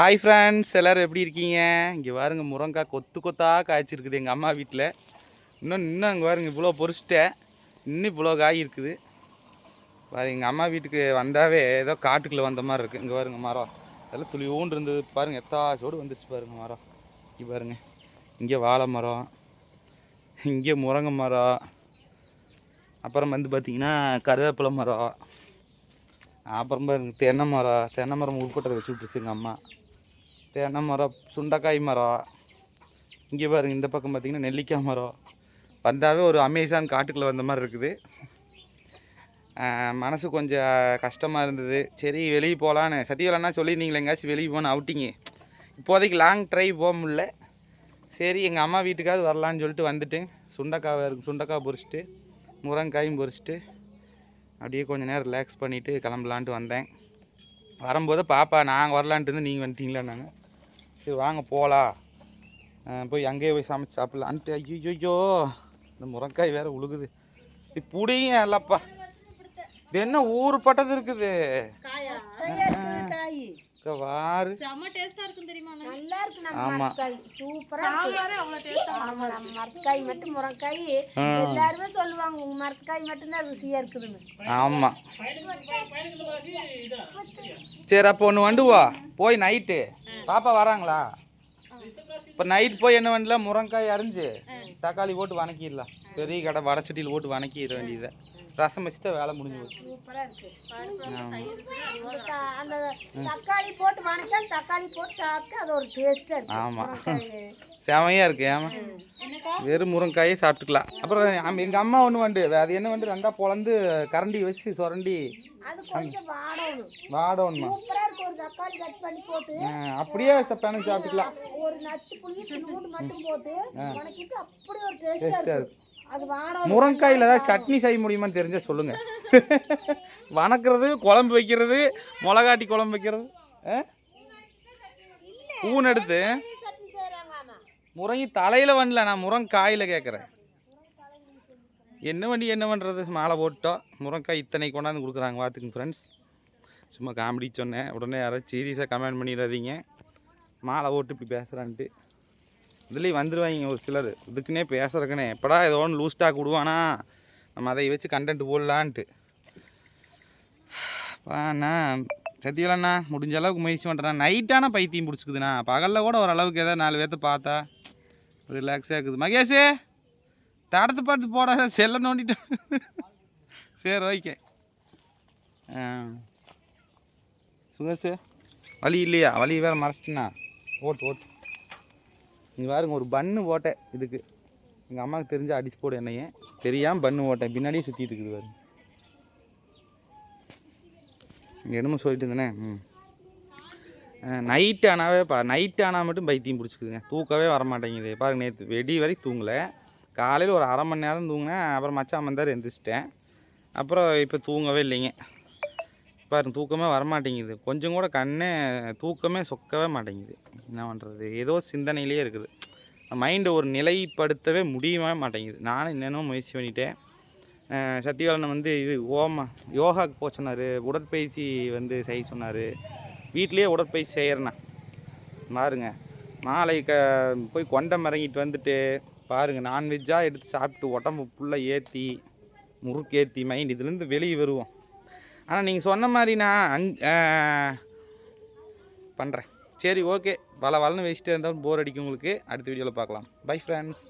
Hi friends எல்லோரும் எப்படி இருக்கீங்க? இங்கே பாருங்கள் முருங்காய் கொத்து கொத்தாக காய்ச்சிருக்குது எங்கள் அம்மா வீட்டில் இன்னும் இன்னும் அங்கே பாருங்க இவ்வளோ பொறிச்சிட்டேன் இன்னும் இவ்வளோ காய் இருக்குது பாரு எங்கள் அம்மா வீட்டுக்கு வந்தாவே ஏதோ காட்டுக்குள்ளே வந்த மாதிரி இருக்குது இங்கே பாருங்க மரம். அதெல்லாம் துளி ஊண்டு இருந்தது. பாருங்க எத்தாச்சோடு வந்துச்சு பாருங்க மரம். இங்கே பாருங்க இங்கே வாழை மரம். இங்கே முருங்கை மரம். அப்புறம் வந்து பார்த்திங்கன்னா கருவேப்பிலை மரம். அப்புறம் பாருங்க தென்னை மரம். தென்னை மரம் உட்பட்டதை வச்சு விட்டுருச்சு எங்கள் அம்மா. தென்னை மரம் சுண்டைக்காய் மரம். இங்கே பாருங்க இந்த பக்கம் பார்த்திங்கன்னா நெல்லிக்காய் மரம். வந்தாவே ஒரு அமேசான் காட்டுக்குள்ளே வந்த மாதிரி இருக்குது. மனசு கொஞ்சம் கஷ்டமாக இருந்தது. சரி வெளியே போகலான்னு சத்தியவலன்னா சொல்லியிருந்தீங்களே எங்கேயாச்சும் வெளியே போன அவுட்டிங்க இப்போதைக்கு லாங் ட்ரைவ் போக முடில சரி எங்கள் அம்மா வீட்டுக்காவது வரலான்னு சொல்லிட்டு வந்துட்டு சுண்டைக்காய் இருக்கு சுண்டக்காய் பொரிச்சிட்டு முருங்காயும் பொரிச்சிட்டு அப்படியே கொஞ்ச நேரம் ரிலாக்ஸ் பண்ணிவிட்டு கிளம்பலான்ட்டு வந்தேன். வரும்போது பாப்பா நாங்கள் வரலான்ட்டு இருந்து நீங்கள் வந்துட்டீங்களா நாங்கள் சரி வாங்க போகலாம் போய் அங்கேயே போய் சமைச்சு சாப்பிட்லான்ட்டு ஐயோ இந்த முருங்காய் வேறு உழுகுது. இது புடிங்க இல்லப்பா இது என்ன ஊர் பட்டது இருக்குது? வாரு. செம்ம டேஸ்டா இருக்கும் தெரியுமா நல்லா இருக்கு நம்ம ஆமா. மரக்காய். சூப்பரா சாம்பாரே அவ்வளவு டேஸ்டா ஆமா நம்ம மரக்காய் மட்டும் முருங்காய் எல்லாருமே சொல்லுவாங்க உங்க மரக்காய் மட்டும்தான் ருசியா இருக்குதுன்னு. ஆமாம் சரி அப்போ ஒன்று வண்டுவா. போய் நைட்டு பாப்பா வராங்களா? இப்போ நைட் போய் என்ன பண்ணல முருங்காய் அரிஞ்சு தக்காளி போட்டு வணக்கிடலாம். பெரிய கடை வடச்சட்டியில் போட்டு வணக்கிட வேண்டியதை. ரசம் வச்சுட்டா வேலை முடிஞ்சு போச்சு அந்த தக்காளி போட்டு வணக்கம் தக்காளி போட்டு சாப்பிட்டு அது ஒரு டேஸ்டா இருக்கு. ஆமாம். செமையாக இருக்கு ஏமா. வெறும் முருங்காயே சாப்பிட்டுக்கலாம். அப்புறம் எங்கள் அம்மா ஒன்று வண்டு. அது என்ன வந்து ரெண்டா பொழந்து கரண்டி வச்சு சுரண்டி. வாடணும். அப்படியே பேனு சாப்பிட்டுக்கலாம். ஒரு நச்சு புளிய மட்டும் போட்டு வணக்கிட்டு அப்படி ஒரு டேஸ்டா இருக்கு. அது வாடணும் முருங்காயில் ஏதாவது சட்னி செய்ய முடியுமான்னு தெரிஞ்சா சொல்லுங்க. வணக்கிறது குழம்பு வைக்கிறது மிளகாட்டி குழம்பு வைக்கிறது? பூன் எடுத்து. முருங்கி தலையில் வரல நான் முருங்காயில் கேட்குறேன் என்ன வண்டி என்ன பண்ணுறது மாலை போட்டோம். முருங்காய் இத்தனை கொண்டாந்து கொடுக்குறாங்க பார்த்துக்குங்க ஃப்ரெண்ட்ஸ் சும்மா காமெடி சொன்னேன். உடனே யாராவது சீரியஸாக கமெண்ட் பண்ணிடாதீங்க. மாலை போட்டு இப்படி பேசுகிறான்ட்டு இதுலேயும் வந்துடுவாங்க ஒரு சிலர். இதுக்குன்னே பேசுறதுக்குனே எப்படா ஏதோ ஒன்று லூஸ் ஸ்டாக் விடுவானா நம்ம அதை வச்சு கண்டென்ட் போடலான்ட்டு. அண்ணா சத்தியலண்ணா முடிஞ்ச அளவுக்கு முயற்சி பண்ணுறேன் நைட்டான பைத்தியம் பிடிச்சிக்குதுண்ணா. பகலில் கூட ஓரளவுக்கு ஏதோ நாலு பேர்த்த பார்த்தா ரிலாக்ஸாக இருக்குது. மகேஷே தடத்து பார்த்து போட செல்ல நோண்டிட்டேன் சரி ஓகே. ஆ. சுகேஷு வலி இல்லையா? வலி வேறு மறைச்சிட்டேண்ணா. ஓட்டு ஓட்டு. இங்கே பாருங்க ஒரு பன்னு போட்டேன் இதுக்கு. எங்கள் அம்மாவுக்கு தெரிஞ்ச அடிச்சு போடு என்னையே தெரியாமல் பன்னு ஓட்டேன் பின்னாடியே சுற்றிட்டு இருக்குது பாருங்க. இங்கே என்னமோ சொல்லிட்டு இருந்தேனே? ம். நைட் ஆனாவே பா நைட் ஆனால் மட்டும் பைத்தியம் பிடிச்சிக்குதுங்க. தூக்கவே வர மாட்டேங்குது பாருங்க நேற்று வெடி வரைக்கும் தூங்கலை. காலையில் ஒரு அரை மணி நேரம் தூங்கினேன். அப்புறம் மச்சான் வந்தார் எந்திரிச்சிட்டேன். அப்புறம் இப்போ தூங்கவே இல்லைங்க. பாருங்க தூக்கமே வர மாட்டேங்குது கொஞ்சம் கூட கண்ணே தூக்கமே சொக்கவே மாட்டேங்குது. என்ன பண்ணுறது ஏதோ சிந்தனையிலே இருக்குது. மைண்டை ஒரு நிலைப்படுத்தவே முடியவே மாட்டேங்குது. நானும் என்னென்ன முயற்சி பண்ணிட்டேன். அஹ் வந்து இது ஓமா யோகாக்கு போக சொன்னார். உடற்பயிற்சி வந்து செய்ய சொன்னார். வீட்லேயே உடற்பயிற்சி செய்கிறேண்ணா பாருங்க. மாலை க போய் கொண்டம் இறங்கிட்டு வந்துட்டு பாருங்கள் நான்வெஜ்ஜாக எடுத்து சாப்பிட்டு உடம்பு ஃபுல்லாக ஏற்றி முறுக்கு ஏற்றி மைண்ட் இதுலேருந்து வெளியே வருவோம். ஆனால் நீங்கள் சொன்ன மாதிரி நான் அங் பண்ணுறேன் சரி ஓகே. பல வளன்னு வச்சுட்டு இருந்தாலும் போர் அடிக்கும் உங்களுக்கு. அடுத்த வீடியோவில் பார்க்கலாம். Bye friends